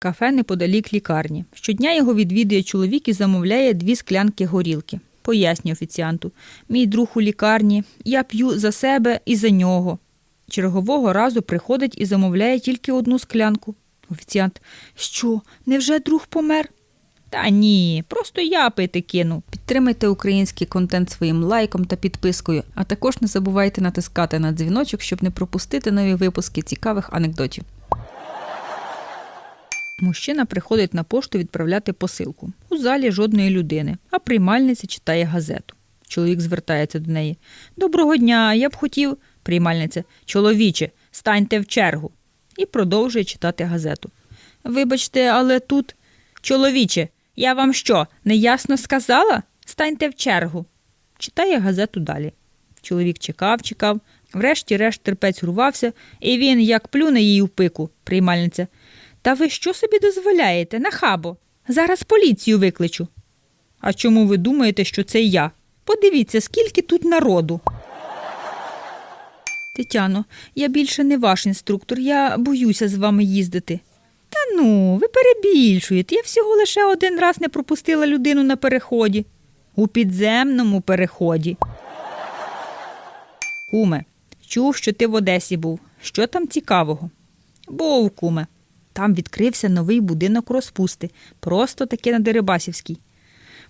Кафе неподалік лікарні. Щодня його відвідує чоловік і замовляє дві склянки горілки. Пояснює офіціанту. Мій друг у лікарні, я п'ю за себе і за нього. Чергового разу приходить і замовляє тільки одну склянку. Офіціант. Що, невже друг помер? Та ні, просто я пити кину. Підтримайте український контент своїм лайком та підпискою, а також не забувайте натискати на дзвіночок, щоб не пропустити нові випуски цікавих анекдотів. Мужчина приходить на пошту відправляти посилку. У залі жодної людини, а приймальниця читає газету. Чоловік звертається до неї. Доброго дня, я б хотів. Приймальниця. Чоловіче, станьте в чергу. І продовжує читати газету. Вибачте, але тут. Чоловіче, я вам що, неясно сказала? Станьте в чергу. Читає газету далі. Чоловік чекав, чекав. Врешті-решт терпець урвався, і він, як плюне їй у пику, приймальниця. Та ви що собі дозволяєте, нахабо? Зараз поліцію викличу. А чому ви думаєте, що це я? Подивіться, скільки тут народу. Тетяно, я більше не ваш інструктор, я боюся з вами їздити. Та ну, ви перебільшуєте. Я всього лише один раз не пропустила людину на переході. У підземному переході. Куме, чув, що ти в Одесі був. Що там цікавого? Був, куме. Там відкрився новий будинок розпусти, просто таки на Дерибасівській.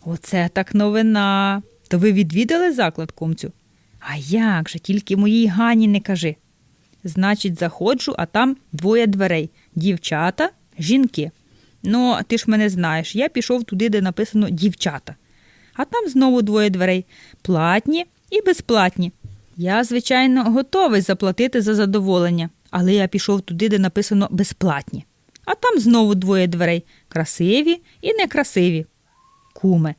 Оце так новина. То ви відвідали заклад, кумцю? А як же, тільки моїй Гані не кажи. Значить, заходжу, а там двоє дверей дівчата, жінки. Ну, ти ж мене знаєш, я пішов туди, де написано дівчата. А там знову двоє дверей платні і безплатні. Я, звичайно, готовий заплатити за задоволення, але я пішов туди, де написано безплатні. А там знову двоє дверей красиві і некрасиві. Куме,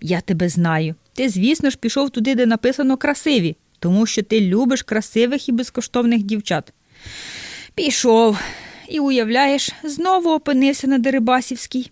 я тебе знаю. Ти, звісно ж, пішов туди, де написано красиві, тому що ти любиш красивих і безкоштовних дівчат. Пішов. І уявляєш, знову опинився на Дерибасівській.